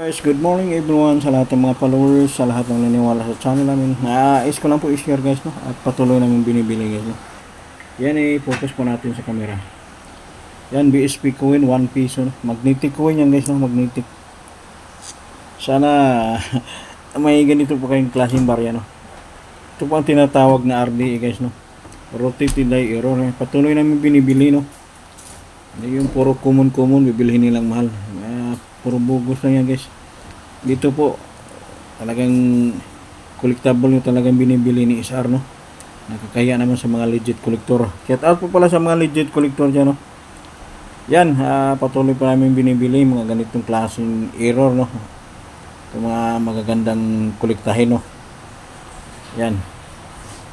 Guys, good morning everyone sa lahat ng mga followers, sa lahat ng naniwala sa channel namin. Naais ko lang po i-share guys no at patuloy namin binibili guys no. Yan eh, focus po natin sa camera. Yan, BSP coin, 1 piso. No? Magnetic coin yan guys no, magnetic. Sana may ganito po kayong klaseng barya no. Ito po ang tinatawag na RDE guys no. Rotated die error. Patuloy namin binibili no. Hindi yung puro common-common, bibilihin nilang mahal. Puro bugos lang yan guys. Dito po, talagang collectible yung talagang binibili ni SR, no? Nakakaya naman sa mga legit collector. Shout out po pala sa mga legit collector dyan, no? Yan, ah, patuloy pa namin binibili mga ganitong klaseng error, no? Itong mga magagandang kolektahin, no? Yan.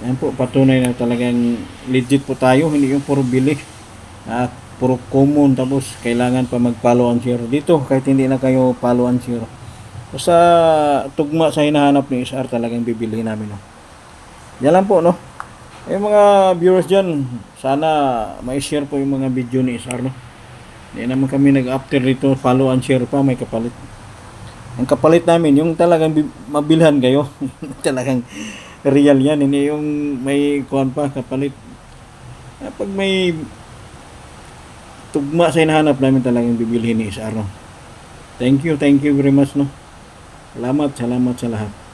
Yan po, patunay na talagang legit po tayo, hindi yung puro bili. At puro common tapos kailangan pa mag-follow and share dito kahit hindi na kayo follow and share. Basta tugma sa hinahanap ni SR talagang bibilihin namin. No? Yan lang po, no? Eh mga viewers dyan, sana may share po yung mga video ni SR, no? Hindi naman kami nag-after dito, follow and share pa, may kapalit. Ang kapalit namin, yung talagang bi- mabilhan kayo. talagang real yan, hindi yung may kuhan pa, kapalit. Ah, Pag may tugma sa hinahanap namin talagang bibilhin ni SR? Thank you, thank you very much, no? Salamat, salamat sa lahat.